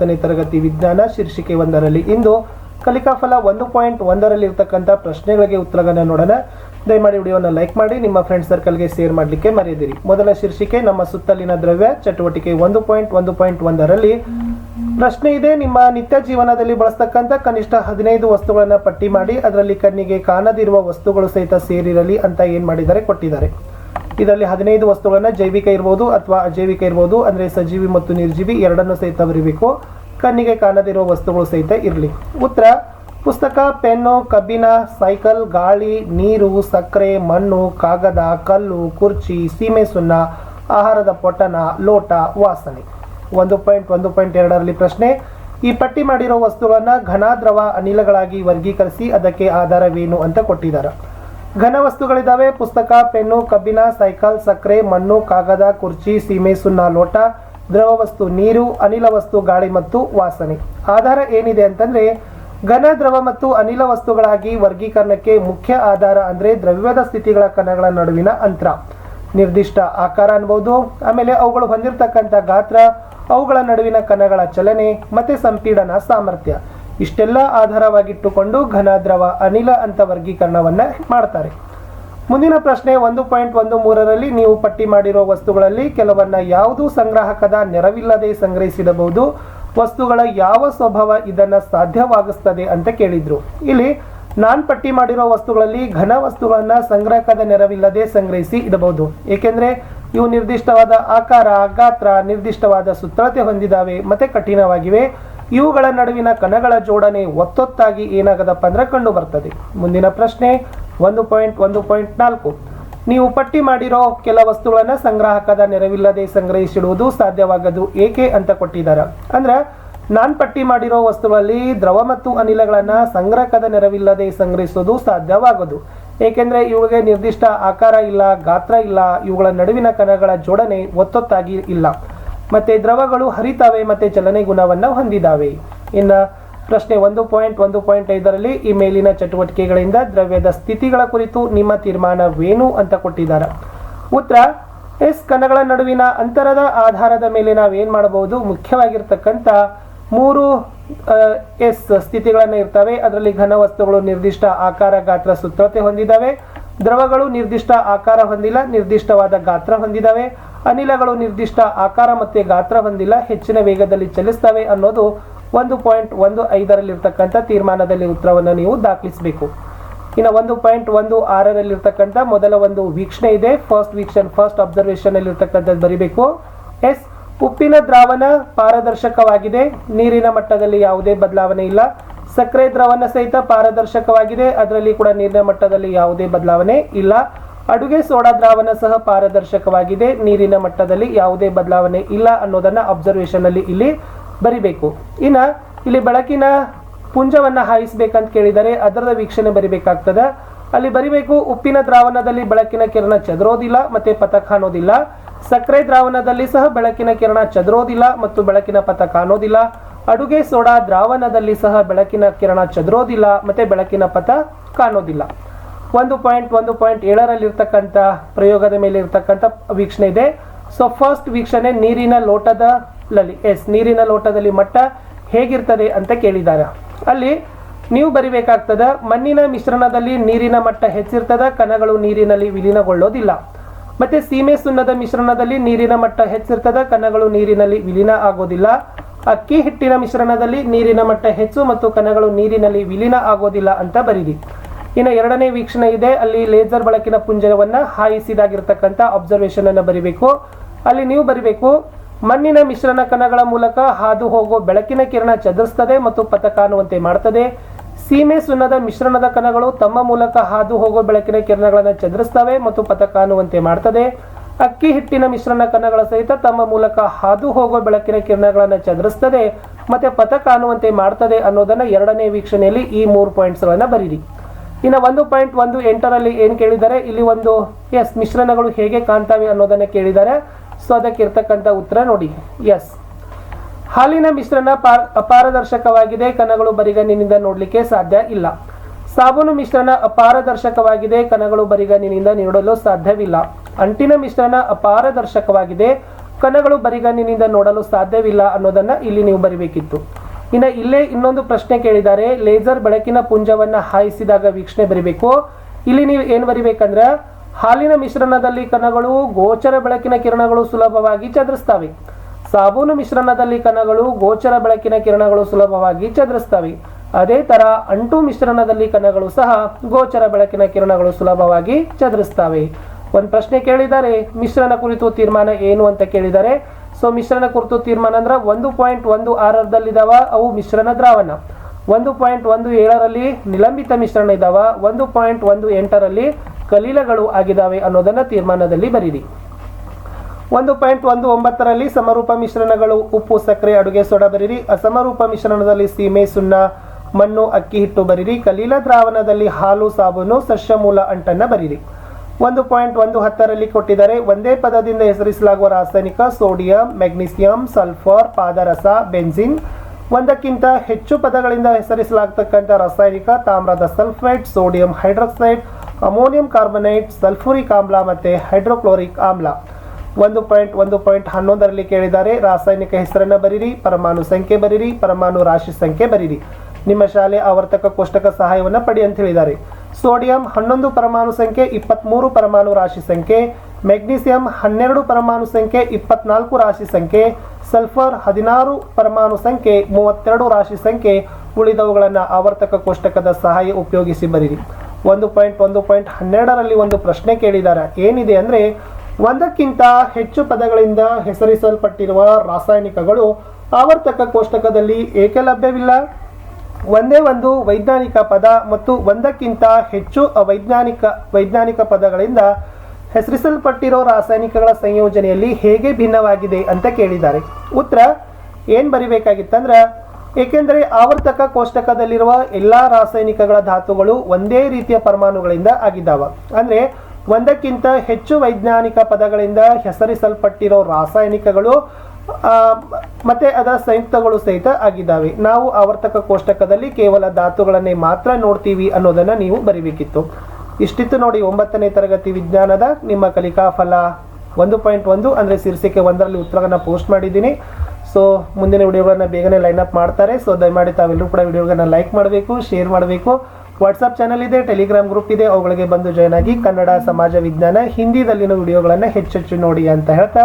ಹತ್ತನೇ ತರಗತಿ ವಿಜ್ಞಾನ ಶೀರ್ಷಿಕೆ ಒಂದರಲ್ಲಿ. ಇಂದು ಕಲಿಕಾ ಫಲ ಒಂದು ಪಾಯಿಂಟ್ ಒಂದರಲ್ಲಿ ಇರತಕ್ಕಂಥ ಪ್ರಶ್ನೆಗಳಿಗೆ ಉತ್ತರಗಳನ್ನು ನೋಡೋಣ. ದಯಮಾಡಿ ವಿಡಿಯೋನ ಲೈಕ್ ಮಾಡಿ, ನಿಮ್ಮ ಫ್ರೆಂಡ್ ಸರ್ಕಲ್ಗೆ ಶೇರ್ ಮಾಡಲಿಕ್ಕೆ ಮರೆಯದಿರಿ. ಮೊದಲ ಶೀರ್ಷಿಕೆ, ನಮ್ಮ ಸುತ್ತಲಿನ ದ್ರವ್ಯ ಚಟುವಟಿಕೆ ಒಂದು ಪಾಯಿಂಟ್ ಒಂದು ಪಾಯಿಂಟ್ ಒಂದರಲ್ಲಿ. ಪ್ರಶ್ನೆ ಇದೆ, ನಿಮ್ಮ ನಿತ್ಯ ಜೀವನದಲ್ಲಿ ಬಳಸ್ತಕ್ಕಂಥ ಕನಿಷ್ಠ ಹದಿನೈದು ವಸ್ತುಗಳನ್ನು ಪಟ್ಟಿ ಮಾಡಿ, ಅದರಲ್ಲಿ ಕಣ್ಣಿಗೆ ಕಾಣದಿರುವ ವಸ್ತುಗಳು ಸಹಿತ ಸೇರಿರಲಿ ಅಂತ ಏನು ಮಾಡಿದ್ದಾರೆ, ಕೊಟ್ಟಿದ್ದಾರೆ. ಇದರಲ್ಲಿ ಹದಿನೈದು ವಸ್ತುಗಳನ್ನು ಜೈವಿಕ ಇರ್ಬೋದು ಅಥವಾ ಅಜೈವಿಕ ಇರ್ಬೋದು, ಅಂದ್ರೆ ಸಜೀವಿ ಮತ್ತು ನಿರ್ಜೀವಿ ಎರಡನ್ನೂ ಸಹಿತ ಬರೀಬೇಕು. ಕಣ್ಣಿಗೆ ಕಾಣದಿರುವ ವಸ್ತುಗಳು ಸಹಿತ ಇರಲಿ. ಉತ್ತರ, ಪುಸ್ತಕ, ಪೆನ್ನು ಕಬ್ಬಿನ ಸೈಕಲ್, ಗಾಳಿ, ನೀರು, ಸಕ್ಕರೆ, ಮಣ್ಣು, ಕಾಗದ, ಕಲ್ಲು, ಕುರ್ಚಿ, ಸೀಮೆ ಸುಣ್ಣ, ಆಹಾರದ ಪೊಟ್ಟಣ, ಲೋಟ, ವಾಸನೆ. ಒಂದು ಪಾಯಿಂಟ್ ಒಂದು ಪಾಯಿಂಟ್ ಎರಡರಲ್ಲಿ ಪ್ರಶ್ನೆ, ಈ ಪಟ್ಟಿ ಮಾಡಿರೋ ವಸ್ತುಗಳನ್ನು ಘನ ದ್ರವ ಅನಿಲಗಳಾಗಿ ವರ್ಗೀಕರಿಸಿ ಅದಕ್ಕೆ ಆಧಾರವೇನು ಅಂತ ಕೊಟ್ಟಿದ್ದಾರೆ. ಘನ ವಸ್ತುಗಳಿದಾವೆ ಪುಸ್ತಕ, ಪೆನ್ನು, ಕಬ್ಬಿನ, ಸೈಕಲ್, ಸಕ್ಕರೆ, ಮಣ್ಣು, ಕಾಗದ, ಕುರ್ಚಿ, ಸೀಮೆ, ಸುಣ್ಣ, ಲೋಟ ದ್ರವ ವಸ್ತು ನೀರು, ಅನಿಲ ವಸ್ತು, ಗಾಳಿ ಮತ್ತು ವಾಸನೆ. ಆಧಾರ ಏನಿದೆ ಅಂತಂದ್ರೆ, ಘನ, ದ್ರವ ಮತ್ತು ಅನಿಲ ವಸ್ತುಗಳಾಗಿ ವರ್ಗೀಕರಣಕ್ಕೆ ಮುಖ್ಯ ಆಧಾರ ಅಂದ್ರೆ ದ್ರವ್ಯದ ಸ್ಥಿತಿಗಳ ಕಣಗಳ ನಡುವಿನ ಅಂತರ. ನಿರ್ದಿಷ್ಟ ಆಕಾರ ಅನ್ಬೋದು, ಆಮೇಲೆ ಅವುಗಳು ಹೊಂದಿರತಕ್ಕಂಥ ಗಾತ್ರ, ಅವುಗಳ ನಡುವಿನ ಕಣಗಳ ಚಲನೆ ಮತ್ತೆ ಸಂಪೀಡನ ಸಾಮರ್ಥ್ಯ. ಇಷ್ಟೆಲ್ಲ ಆಧಾರವಾಗಿಟ್ಟುಕೊಂಡು ಘನ ದ್ರವ ಅನಿಲ ಅಂತ ವರ್ಗೀಕರಣವನ್ನ ಮಾಡ್ತಾರೆ. ಮುಂದಿನ ಪ್ರಶ್ನೆ ಒಂದು ಪಾಯಿಂಟ್ ಒಂದು ಮೂರರಲ್ಲಿ ನೀವು ಪಟ್ಟಿ ಮಾಡಿರೋ ವಸ್ತುಗಳಲ್ಲಿ ಕೆಲವನ್ನ ಯಾವುದು ಸಂಗ್ರಾಹಕದ ನೆರವಿಲ್ಲದೆ ಸಂಗ್ರಹಿಸಿಡಬಹುದು, ವಸ್ತುಗಳ ಯಾವ ಸ್ವಭಾವ ಇದನ್ನು ಸಾಧ್ಯವಾಗಿಸ್ತದೆ ಅಂತ ಕೇಳಿದ್ರು. ಇಲ್ಲಿ ನಾನ್ ಪಟ್ಟಿ ಮಾಡಿರೋ ವಸ್ತುಗಳಲ್ಲಿ ಘನ ವಸ್ತುಗಳನ್ನ ಸಂಗ್ರಹಕದ ನೆರವಿಲ್ಲದೆ ಸಂಗ್ರಹಿಸಿ ಇಡಬಹುದು. ಏಕೆಂದ್ರೆ ಇವು ನಿರ್ದಿಷ್ಟವಾದ ಆಕಾರ, ಗಾತ್ರ, ನಿರ್ದಿಷ್ಟವಾದ ಸುತ್ತಳತೆ ಹೊಂದಿದಾವೆ, ಮತ್ತೆ ಕಠಿಣವಾಗಿವೆ. ಇವುಗಳ ನಡುವಿನ ಕಣಗಳ ಜೋಡಣೆ ಒತ್ತೊತ್ತಾಗಿ ಏನಾಗದಪ್ಪ ಅಂದ್ರೆ ಕಂಡು ಬರ್ತದೆ. ಮುಂದಿನ ಪ್ರಶ್ನೆ ಒಂದು ಪಾಯಿಂಟ್ ಒಂದು ಪಾಯಿಂಟ್ ನಾಲ್ಕು. ನೀವು ಪಟ್ಟಿ ಮಾಡಿರೋ ಕೆಲ ವಸ್ತುಗಳನ್ನು ಸಂಗ್ರಾಹಕದ ನೆರವಿಲ್ಲದೆ ಸಂಗ್ರಹಿಸಿಡುವುದು ಸಾಧ್ಯವಾಗದು ಏಕೆ ಅಂತ ಕೊಟ್ಟಿದ್ದಾರೆ. ಅಂದ್ರೆ, ನಾನು ಪಟ್ಟಿ ಮಾಡಿರೋ ವಸ್ತುಗಳಲ್ಲಿ ದ್ರವ ಮತ್ತು ಅನಿಲಗಳನ್ನು ಸಂಗ್ರಹಕದ ನೆರವಿಲ್ಲದೆ ಸಂಗ್ರಹಿಸೋದು ಸಾಧ್ಯವಾಗದು. ಏಕೆಂದರೆ ಇವುಗಳಿಗೆ ನಿರ್ದಿಷ್ಟ ಆಕಾರ ಇಲ್ಲ, ಗಾತ್ರ ಇಲ್ಲ, ಇವುಗಳ ನಡುವಿನ ಕಣಗಳ ಜೋಡಣೆ ಒತ್ತೊತ್ತಾಗಿ ಇಲ್ಲ. ಮತ್ತೆ ದ್ರವಗಳು ಹರಿತಾವೆ ಮತ್ತೆ ಚಲನೆ ಗುಣವನ್ನು ಹೊಂದಿದ್ದಾವೆ ಇನ್ನು ಪ್ರಶ್ನೆ ಒಂದು ಪಾಯಿಂಟ್ ಒಂದು ಪಾಯಿಂಟ್ ಐದರಲ್ಲಿ ಈ ಮೇಲಿನ ಚಟುವಟಿಕೆಗಳಿಂದ ದ್ರವ್ಯದ ಸ್ಥಿತಿಗಳ ಕುರಿತು ನಿಮ್ಮ ತೀರ್ಮಾನವೇನು ಅಂತ ಕೊಟ್ಟಿದ್ದಾರೆ. ಉತ್ತರ, ಎಸ್ ಕಣಗಳ ನಡುವಿನ ಅಂತರದ ಆಧಾರದ ಮೇಲೆ ನಾವೇನು ಮಾಡಬಹುದು? ಮುಖ್ಯವಾಗಿರ್ತಕ್ಕಂಥ ಮೂರು ಎಸ್ ಸ್ಥಿತಿಗಳನ್ನು ಇರ್ತವೆ. ಅದರಲ್ಲಿ ಘನ ವಸ್ತುಗಳು ನಿರ್ದಿಷ್ಟ ಆಕಾರ, ಗಾತ್ರ ಸುತ್ತಳತೆ ಹೊಂದಿದ್ದಾವೆ ದ್ರವಗಳು ನಿರ್ದಿಷ್ಟ ಆಕಾರ ಹೊಂದಿಲ್ಲ, ನಿರ್ದಿಷ್ಟವಾದ ಗಾತ್ರ ಹೊಂದಿದವೆ. ಅನಿಲಗಳು ನಿರ್ದಿಷ್ಟ ಆಕಾರ ಮತ್ತೆ ಗಾತ್ರ ಹೊಂದಿಲ್ಲ, ಹೆಚ್ಚಿನ ವೇಗದಲ್ಲಿ ಚಲಿಸ್ತವೆ ಅನ್ನೋದು ಒಂದು ಪಾಯಿಂಟ್ ಒಂದು ಐದರಲ್ಲಿರ್ತಕ್ಕಂಥ ತೀರ್ಮಾನದಲ್ಲಿ ಉತ್ತರವನ್ನು ನೀವು ದಾಖಲಿಸಬೇಕು. ಇನ್ನು ಒಂದು ಪಾಯಿಂಟ್ ಒಂದು ಆರರಲ್ಲಿರ್ತಕ್ಕಂಥ ಮೊದಲ ಒಂದು ವೀಕ್ಷಣೆ ಇದೆ. ಫಸ್ಟ್ ವೀಕ್ಷನ್ ಫಸ್ಟ್ ಅಬ್ಸರ್ವೇಷನ್ ಅಲ್ಲಿ ಇರ್ತಕ್ಕಂಥದ್ದು ಬರಿಬೇಕು. ಎಸ್, ಉಪ್ಪಿನ ದ್ರಾವಣ ಪಾರದರ್ಶಕವಾಗಿದೆ. ನೀರಿನ ಮಟ್ಟದಲ್ಲಿ ಯಾವುದೇ ಬದಲಾವಣೆ ಇಲ್ಲ. ಸಕ್ಕರೆ ದ್ರವನ ಸಹಿತ ಪಾರದರ್ಶಕವಾಗಿದೆ. ಅದರಲ್ಲಿ ಕೂಡ ನೀರಿನ ಮಟ್ಟದಲ್ಲಿ ಯಾವುದೇ ಬದಲಾವಣೆ ಇಲ್ಲ. ಅಡುಗೆ ಸೋಡಾ ದ್ರಾವಣ ಸಹ ಪಾರದರ್ಶಕವಾಗಿದೆ. ನೀರಿನ ಮಟ್ಟದಲ್ಲಿ ಯಾವುದೇ ಬದಲಾವಣೆ ಇಲ್ಲ ಅನ್ನೋದನ್ನ ಅಬ್ಸರ್ವೇಷನ್ ಅಲ್ಲಿ ಇಲ್ಲಿ ಬರಿಬೇಕು. ಇನ್ನ ಇಲ್ಲಿ ಬೆಳಕಿನ ಪುಂಜವನ್ನ ಹಾಯಿಸಬೇಕಂತ ಕೇಳಿದರೆ ಅದರ ವೀಕ್ಷಣೆ ಬರಿಬೇಕಾಗ್ತದೆ. ಅಲ್ಲಿ ಬರಿಬೇಕು, ಉಪ್ಪಿನ ದ್ರಾವಣದಲ್ಲಿ ಬೆಳಕಿನ ಕಿರಣ ಚದರೋದಿಲ್ಲ ಮತ್ತೆ ಪಥ ಕಾಣೋದಿಲ್ಲ. ಸಕ್ಕರೆ ದ್ರಾವಣದಲ್ಲಿ ಸಹ ಬೆಳಕಿನ ಕಿರಣ ಚದರೋದಿಲ್ಲ ಮತ್ತು ಬೆಳಕಿನ ಪಥ ಕಾಣೋದಿಲ್ಲ. ಅಡುಗೆ ಸೋಡಾ ದ್ರಾವಣದಲ್ಲಿ ಸಹ ಬೆಳಕಿನ ಕಿರಣ ಚದುರೋದಿಲ್ಲ, ಮತ್ತೆ ಬೆಳಕಿನ ಪಥ ಕಾಣೋದಿಲ್ಲ. ಒಂದು ಪಾಯಿಂಟ್ ಒಂದು ಪಾಯಿಂಟ್ ಏಳರಲ್ಲಿರ್ತಕ್ಕಂಥ ಪ್ರಯೋಗದ ಮೇಲೆ ಇರ್ತಕ್ಕಂಥ ವೀಕ್ಷಣೆ ಇದೆ. ಸೊ ಫಸ್ಟ್ ವೀಕ್ಷಣೆ ನೀರಿನ ಲೋಟದಲ್ಲಿ ಎಸ್ ನೀರಿನ ಲೋಟದಲ್ಲಿ ಮಟ್ಟ ಹೇಗಿರ್ತದೆ ಅಂತ ಕೇಳಿದ್ದಾರೆ. ಅಲ್ಲಿ ನೀವು ಬರಿಬೇಕಾಗ್ತದೆ, ಮಣ್ಣಿನ ಮಿಶ್ರಣದಲ್ಲಿ ನೀರಿನ ಮಟ್ಟ ಹೆಚ್ಚಿರ್ತದ, ಕಣಗಳು ನೀರಿನಲ್ಲಿ ವಿಲೀನಗೊಳ್ಳೋದಿಲ್ಲ. ಮತ್ತೆ ಸೀಮೆ ಸುಣ್ಣದ ಮಿಶ್ರಣದಲ್ಲಿ ನೀರಿನ ಮಟ್ಟ ಹೆಚ್ಚಿರ್ತದ, ಕಣಗಳು ನೀರಿನಲ್ಲಿ ವಿಲೀನ ಆಗೋದಿಲ್ಲ. ಅಕ್ಕಿ ಹಿಟ್ಟಿನ ಮಿಶ್ರಣದಲ್ಲಿ ನೀರಿನ ಮಟ್ಟ ಹೆಚ್ಚು ಮತ್ತು ಕಣಗಳು ನೀರಿನಲ್ಲಿ ವಿಲೀನ ಆಗೋದಿಲ್ಲ ಅಂತ ಬರೀರಿ. ಇನ್ನು ಎರಡನೇ ವೀಕ್ಷಣೆ ಇದೆ. ಅಲ್ಲಿ ಲೇಸರ್ ಬೆಳಕಿನ ಪುಂಜವನ್ನ ಹಾಯಿಸಿದಾಗಿರ್ತಕ್ಕಂಥ ಅಬ್ಸರ್ವೇಷನ್ ಅನ್ನು ಬರಿಬೇಕು. ಅಲ್ಲಿ ನೀವು ಬರಿಬೇಕು, ಮಣ್ಣಿನ ಮಿಶ್ರಣ ಕಣಗಳ ಮೂಲಕ ಹಾದು ಹೋಗೋ ಬೆಳಕಿನ ಕಿರಣ ಚದುರಿಸ್ತದೆ ಮತ್ತು ಪಥ ಕಾಣುವಂತೆ ಮಾಡ್ತದೆ. ಸೀಮೆ ಸುಣ್ಣದ ಮಿಶ್ರಣದ ಕಣಗಳು ತಮ್ಮ ಮೂಲಕ ಹಾದು ಹೋಗೋ ಬೆಳಕಿನ ಕಿರಣಗಳನ್ನು ಚದುರಿಸ್ತವೆ ಮತ್ತು ಪಥ ಕಾಣುವಂತೆ ಮಾಡ್ತದೆ. ಅಕ್ಕಿ ಹಿಟ್ಟಿನ ಮಿಶ್ರಣ ಕಣಗಳ ಸಹಿತ ತಮ್ಮ ಮೂಲಕ ಹಾದು ಹೋಗುವ ಬೆಳಕಿನ ಕಿರಣಗಳನ್ನು ಚದುರಿಸ್ತದೆ, ಮತ್ತೆ ಪಥ ಕಾಣುವಂತೆ ಮಾಡ್ತದೆ ಅನ್ನೋದನ್ನ ಎರಡನೇ ವೀಕ್ಷಣೆಯಲ್ಲಿ ಈ ಮೂರು ಪಾಯಿಂಟ್ಸ್ಗಳನ್ನು ಬರೀರಿ. ಇನ್ನು ಒಂದು ಪಾಯಿಂಟ್ ಒಂದು ಎಂಟರಲ್ಲಿ ಏನು ಕೇಳಿದ್ದಾರೆ? ಇಲ್ಲಿ ಒಂದು ಎಸ್ ಮಿಶ್ರಣಗಳು ಹೇಗೆ ಕಾಣ್ತವೆ ಅನ್ನೋದನ್ನ ಕೇಳಿದ್ದಾರೆ. ಸೊ ಅದಕ್ಕೆ ಇರ್ತಕ್ಕಂಥ ಉತ್ತರ ನೋಡಿ. ಎಸ್ ಹಾಲಿನ ಮಿಶ್ರಣ ಪಾರ್ ಅಪಾರದರ್ಶಕವಾಗಿದೆ, ಕಣಗಳು ಬರಿಗಣ್ಣಿನಿಂದ ನೋಡಲಿಕ್ಕೆ ಸಾಧ್ಯ ಇಲ್ಲ. ಸಾಬೂನು ಮಿಶ್ರಣ ಅಪಾರದರ್ಶಕವಾಗಿದೆ, ಕಣಗಳು ಬರಿಗಣ್ಣಿನಿಂದ ನೋಡಲು ಸಾಧ್ಯವಿಲ್ಲ. ಅಂಟಿನ ಮಿಶ್ರಣ ಅಪಾರದರ್ಶಕವಾಗಿದೆ. ಕಣಗಳು ಬರಿಗಣ್ಣಿನಿಂದ ನೋಡಲು ಸಾಧ್ಯವಿಲ್ಲ ಅನ್ನೋದನ್ನ ಇಲ್ಲಿ ನೀವು ಬರಿಬೇಕಿತ್ತು. ಇನ್ನು ಇಲ್ಲೇ ಇನ್ನೊಂದು ಪ್ರಶ್ನೆ ಕೇಳಿದ್ದಾರೆ. ಲೇಸರ್ ಬೆಳಕಿನ ಪುಂಜವನ್ನ ಹಾಯಿಸಿದಾಗ ವೀಕ್ಷಣೆ ಬರಿಬೇಕು. ಇಲ್ಲಿ ನೀವು ಏನು ಬರಿಬೇಕಂದ್ರೆ, ಹಾಲಿನ ಮಿಶ್ರಣದಲ್ಲಿ ಕಣಗಳು, ಗೋಚರ ಬೆಳಕಿನ ಕಿರಣಗಳು ಸುಲಭವಾಗಿ ಚದುರಿಸ್ತವೆ. ಸಾಬೂನು ಮಿಶ್ರಣದಲ್ಲಿ ಕಣಗಳು, ಗೋಚರ ಬೆಳಕಿನ ಕಿರಣಗಳು ಸುಲಭವಾಗಿ ಚದುರಿಸ್ತವೆ. ಅದೇ ತರ ಅಂಟು ಮಿಶ್ರಣದಲ್ಲಿ ಕಣಗಳು ಸಹ ಗೋಚರ ಬೆಳಕಿನ ಕಿರಣಗಳು ಸುಲಭವಾಗಿ ಚದುರಿಸ್ತವೆ. ಒಂದು ಪ್ರಶ್ನೆ ಕೇಳಿದ್ದಾರೆ ಮಿಶ್ರಣ ಕುರಿತು ತೀರ್ಮಾನ ಏನು ಅಂತ ಕೇಳಿದ್ದಾರೆ. ಸೊ ಮಿಶ್ರಣ ಕುರಿತು ತೀರ್ಮಾನ ಅಂದ್ರೆ ಒಂದು ಪಾಯಿಂಟ್ ಒಂದು ಆರರದಲ್ಲಿದ್ದಾವ ಅವು ಮಿಶ್ರಣ ದ್ರಾವಣ. ಒಂದು ಪಾಯಿಂಟ್ ಒಂದು ಏಳರಲ್ಲಿ ನಿಲಂಬಿತ ಮಿಶ್ರಣ ಇದಾವ, ಒಂದು ಪಾಯಿಂಟ್ ಒಂದು ಎಂಟರಲ್ಲಿ ಕಲೀಲಗಳು ಆಗಿದಾವೆ ಅನ್ನೋದನ್ನ ತೀರ್ಮಾನದಲ್ಲಿ ಬರೀರಿ. ಒಂದು ಪಾಯಿಂಟ್ ಒಂದು ಒಂಬತ್ತರಲ್ಲಿ ಸಮರೂಪ ಮಿಶ್ರಣಗಳು, ಉಪ್ಪು, ಸಕ್ಕರೆ, ಅಡುಗೆ, ಸೋಡಾ ಬರೀರಿ. ಅಸಮರೂಪ ಮಿಶ್ರಣದಲ್ಲಿ ಸೀಮೆ, ಸುಣ್ಣ, ಮಣ್ಣು, ಅಕ್ಕಿ, ಹಿಟ್ಟು ಬರೀರಿ. ಕಲೀಲ ದ್ರಾವಣದಲ್ಲಿ ಹಾಲು, ಸಾಬೂನು ಸಸ್ಯ ಮೂಲ ಅಂಟನ್ನ ಬರೀರಿ. ಒಂದು ಪಾಯಿಂಟ್ ಒಂದು ಹತ್ತರಲ್ಲಿ ಕೊಟ್ಟಿದ್ದಾರೆ. ಒಂದೇ ಪದದಿಂದ ಹೆಸರಿಸಲಾಗುವ ರಾಸಾಯನಿಕ, ಸೋಡಿಯಂ, ಮೆಗ್ನೀಸಿಯಂ, ಸಲ್ಫರ್, ಪಾದರಸ ಬೆನ್ಸಿನ್ ಒಂದಕ್ಕಿಂತ ಹೆಚ್ಚು ಪದಗಳಿಂದ ಹೆಸರಿಸಲಾಗತಕ್ಕಂಥ ರಾಸಾಯನಿಕ, ತಾಮ್ರದ sulphide, sodium hydroxide, ammonium carbonate, sulphuric ಆಮ್ಲ ಮತ್ತು ಹೈಡ್ರೋಕ್ಲೋರಿಕ್ ಆಮ್ಲ. ಒಂದು ಪಾಯಿಂಟ್ ಒಂದು ಪಾಯಿಂಟ್ ಹನ್ನೊಂದರಲ್ಲಿ ಕೇಳಿದ್ದಾರೆ. ರಾಸಾಯನಿಕ ಹೆಸರನ್ನು ಬರೀರಿ, ಪರಮಾಣು ಸಂಖ್ಯೆ ಬರೀರಿ, ಪರಮಾಣು ರಾಶಿ ಸಂಖ್ಯೆ ಬರೀರಿ. ನಿಮ್ಮ ಶಾಲೆ ಆವರ್ತಕ ಕೋಷ್ಟಕ ಸಹಾಯವನ್ನು ಪಡಿ ಅಂತ ಹೇಳಿದ್ದಾರೆ. ಸೋಡಿಯಂ ಹನ್ನೊಂದು ಪರಮಾಣು ಸಂಖ್ಯೆ ಇಪ್ಪತ್ತ್ಮೂರು ಪರಮಾಣು ರಾಶಿ ಸಂಖ್ಯೆ, ಮೆಗ್ನೀಸಿಯಂ ಹನ್ನೆರಡು ಪರಮಾಣು ಸಂಖ್ಯೆ, ಇಪ್ಪತ್ನಾಲ್ಕು ರಾಶಿ ಸಂಖ್ಯೆ, ಸಲ್ಫರ್ ಹದಿನಾರು ಪರಮಾಣು ಸಂಖ್ಯೆ, ಮೂವತ್ತೆರಡು ರಾಶಿ ಸಂಖ್ಯೆ ಉಳಿದವುಗಳನ್ನು ಆವರ್ತಕ ಕೋಷ್ಟಕದ ಸಹಾಯ ಉಪಯೋಗಿಸಿ ಬರೀರಿ. ಒಂದು ಪಾಯಿಂಟ್ ಒಂದು ಪಾಯಿಂಟ್ ಹನ್ನೆರಡರಲ್ಲಿ ಒಂದು ಪ್ರಶ್ನೆ ಕೇಳಿದ್ದಾರೆ. ಏನಿದೆ ಅಂದರೆ, ಒಂದಕ್ಕಿಂತ ಹೆಚ್ಚು ಪದಗಳಿಂದ ಹೆಸರಿಸಲ್ಪಟ್ಟಿರುವ ರಾಸಾಯನಿಕಗಳು ಆವರ್ತಕ ಕೋಷ್ಟಕದಲ್ಲಿ ಏಕೆ ಲಭ್ಯವಿಲ್ಲ? ಒಂದೇ ಒಂದು ವೈಜ್ಞಾನಿಕ ಪದ ಮತ್ತು ಒಂದಕ್ಕಿಂತ ಹೆಚ್ಚು ವೈಜ್ಞಾನಿಕ ವೈಜ್ಞಾನಿಕ ಪದಗಳಿಂದ ಹೆಸರಿಸಲ್ಪಟ್ಟಿರೋ ರಾಸಾಯನಿಕಗಳ ಸಂಯೋಜನೆಯಲ್ಲಿ ಹೇಗೆ ಭಿನ್ನವಾಗಿದೆ ಅಂತ ಕೇಳಿದ್ದಾರೆ. ಉತ್ತರ, ಏನು ಬರಿಬೇಕಾಗಿತ್ತಂದ್ರೆ, ಏಕೆಂದರೆ ಆವರ್ತಕ ಕೋಷ್ಟಕದಲ್ಲಿರುವ ಎಲ್ಲ ರಾಸಾಯನಿಕಗಳ ಧಾತುಗಳು ಒಂದೇ ರೀತಿಯ ಪರಮಾಣುಗಳಿಂದ ಆಗಿದ್ದಾವೆ. ಅಂದರೆ ಒಂದಕ್ಕಿಂತ ಹೆಚ್ಚು ವೈಜ್ಞಾನಿಕ ಪದಗಳಿಂದ ಹೆಸರಿಸಲ್ಪಟ್ಟಿರೋ ರಾಸಾಯನಿಕಗಳು ಮತ್ತೆ ಅದರ ಸಂಯುಕ್ತಗಳು ಸಹಿತ ಆಗಿದ್ದಾವೆ. ನಾವು ಆವರ್ತಕ ಕೋಷ್ಟಕದಲ್ಲಿ ಕೇವಲ ಧಾತುಗಳನ್ನೇ ಮಾತ್ರ ನೋಡ್ತೀವಿ ಅನ್ನೋದನ್ನ ನೀವು ಬರಿಬೇಕಿತ್ತು. ಇಷ್ಟಿತ್ತು ನೋಡಿ ಒಂಬತ್ತನೇ ತರಗತಿ ವಿಜ್ಞಾನದ ನಿಮ್ಮ ಕಲಿಕಾ ಫಲ. ಒಂದು ಪಾಯಿಂಟ್ ಒಂದು ಅಂದರೆ ಶೀರ್ಷಿಕೆ ಒಂದರಲ್ಲಿ ಉತ್ತರವನ್ನು ಪೋಸ್ಟ್ ಮಾಡಿದ್ದೀನಿ. ಸೊ ಮುಂದಿನ ವಿಡಿಯೋಗಳನ್ನು ಬೇಗನೆ ಲೈನ್ ಅಪ್ ಮಾಡ್ತಾರೆ. ಸೊ ದಯಮಾಡಿ ತಾವೆಲ್ಲರೂ ಕೂಡ ವಿಡಿಯೋಗಳನ್ನು ಲೈಕ್ ಮಾಡಬೇಕು ಶೇರ್ ಮಾಡಬೇಕು. ವಾಟ್ಸಪ್ ಚಾನಲ್ ಇದೆ ಟೆಲಿಗ್ರಾಮ್ ಗ್ರೂಪ್ ಇದೆ. ಅವುಗಳಿಗೆ ಬಂದು ಜಾಯ್ನ್ ಆಗಿ ಕನ್ನಡ ಸಮಾಜ ವಿಜ್ಞಾನ ಹಿಂದಿದಲ್ಲಿನ ವಿಡಿಯೋಗಳನ್ನು ಹೆಚ್ಚೆಚ್ಚು ನೋಡಿ ಅಂತ ಹೇಳ್ತಾ